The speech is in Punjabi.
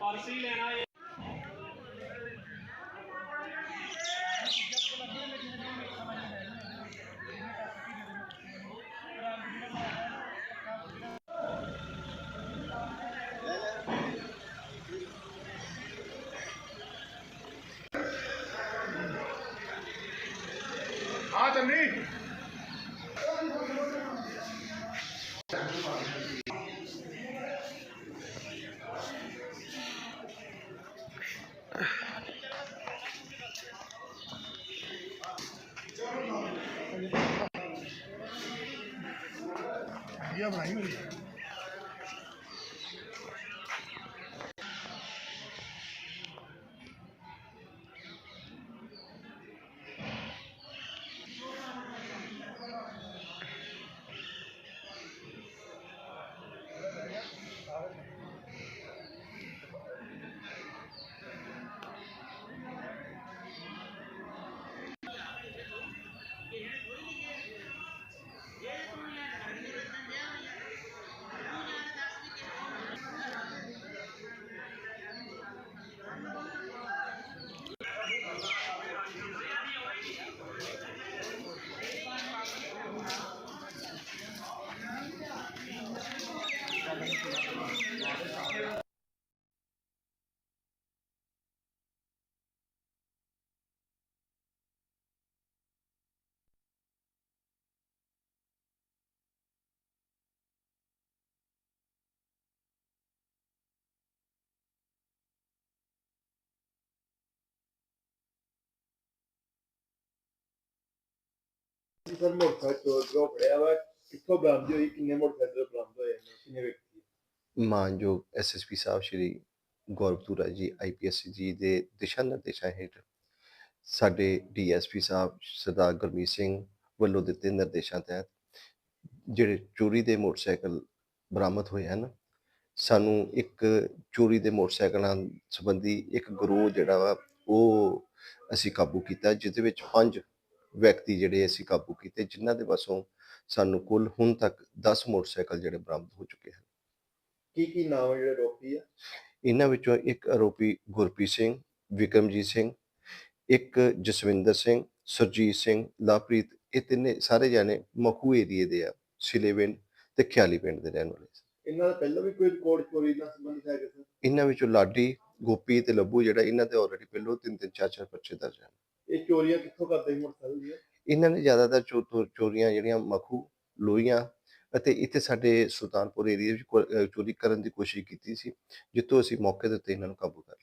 ਪਰਸ ਹੀ ਲੈਣਾ ਹੈ ਆ ਚੰਨੀ ਵਧੀਆ ਬਣਾਈ ਹੋਈ ਸਰ ਮੋਟਰਸਾਈਕਲ ਚੋਰ ਜੋ ਫੜਿਆ ਵਾ ਕਿੱਥੋਂ ਬਰਾਮਦ ਹੋਈ ਕਿੰਨੇ ਮੋਟਰਸਾਈਕਲ ਬਰਾਮਦ ਹੋਏ ਮਾਨਯੋਗ ਐਸਐਸਪੀ ਸਾਹਿਬ ਸ਼੍ਰੀ ਗੌਰਵ ਧੂਰਾ ਜੀ ਆਈਪੀਐਸ ਜੀ ਦੇ ਦਿਸ਼ਾ ਨਿਰਦੇਸ਼ਾਂ ਹੇਠ ਸਾਡੇ ਡੀਐਸਪੀ ਸਾਹਿਬ ਸਰਦਾਰ ਗੁਰਮੀਤ ਸਿੰਘ ਵੱਲੋਂ ਦਿੱਤੇ ਨਿਰਦੇਸ਼ਾਂ ਤਹਿਤ ਜਿਹੜੇ ਚੋਰੀ ਦੇ ਮੋਟਰਸਾਈਕਲ ਬਰਾਮਦ ਹੋਏ ਹਨ, ਸਾਨੂੰ ਇੱਕ ਚੋਰੀ ਦੇ ਮੋਟਰਸਾਈਕਲਾਂ ਸੰਬੰਧੀ ਇੱਕ ਗਰੋਹ ਜਿਹੜਾ ਵਾ, ਉਹ ਅਸੀਂ ਕਾਬੂ ਕੀਤਾ, ਜਿਹਦੇ ਵਿੱਚ ਪੰਜ ਵਿਅਕਤੀ ਜਿਹੜੇ ਅਸੀਂ ਕਾਬੂ ਕੀਤੇ, ਜਿਨ੍ਹਾਂ ਦੇ ਵੱਸੋਂ ਸਾਨੂੰ ਕੁੱਲ ਹੁਣ ਤੱਕ 10 ਮੋਟਰਸਾਈਕਲ ਜਿਹੜੇ ਬਰਾਮਦ ਹੋ ਚੁੱਕੇ ਹਨ। ਕੀ ਕੀ ਨਾਮ ਹੈ ਜਿਹੜੇ ਰੋਪੀ ਆ? ਇਹਨਾਂ ਵਿੱਚੋਂ ਇੱਕ ਆਰੋਪੀ ਗੁਰਪ੍ਰੀਤ ਸਿੰਘ ਵਿਕਰਮਜੀਤ ਸਿੰਘ ਇੱਕ ਜਸਵਿੰਦਰ ਸਿੰਘ ਸੁਰਜੀਤ ਸਿੰਘ ਲਵਪ੍ਰੀਤ ਇਹ ਤਿੰਨੇ ਸਾਰੇ ਜਾਣੇ ਮਖੂ ਏਰੀਏ ਦੇ ਆ ਸਿਲੇਵਿੰਡ ਤੇ ਖਿਆਲੀ ਪਿੰਡ ਦੇ ਰਹਿਣ ਵਾਲੇ। ਇਹਨਾਂ ਦਾ ਪਹਿਲਾਂ ਵੀ ਕੋਈ ਰਿਕਾਰਡ ਚੋਰੀ ਨਾਲ ਸੰਬੰਧਿਤ ਹੈ ਸਰ ਇਹਨਾਂ ਵਿੱਚੋਂ ਲਾਡੀ ਗੋਪੀ ਤੇ ਲੱਭੂ ਜਿਹੜਾ ਇਹਨਾਂ ਦੇ ਆਲਰੇਡੀ ਪਹਿਲੋਂ ਤਿੰਨ ਤਿੰਨ ਚਾਰ ਚਾਰ ਪਰਚੇ ਦਰਜ ਹਨ। ਇਹ ਚੋਰੀਆਂ ਕਿੱਥੋਂ ਕਰਦੇ ਸੀ? ਮੋਟਰਸਾਈਕਲ ਦੀਆਂ? ਇਹਨਾਂ ਨੇ ਜ਼ਿਆਦਾਤਰ ਚੋ- ਚੋਰੀਆਂ ਜਿਹੜੀਆਂ ਮਖੂ ਲੋਹੀਆਂ ਅਤੇ ਇੱਥੇ ਸਾਡੇ ਸੁਲਤਾਨਪੁਰ ਏਰੀਆ ਵਿੱਚ ਕੋ- ਚੋਰੀ ਕਰਨ ਦੀ ਕੋਸ਼ਿਸ਼ ਕੀਤੀ ਸੀ, ਜਿੱਥੋਂ ਅਸੀਂ ਮੌਕੇ ਦੇ ਉੱਤੇ ਇਹਨਾਂ ਨੂੰ ਕਾਬੂ ਕਰ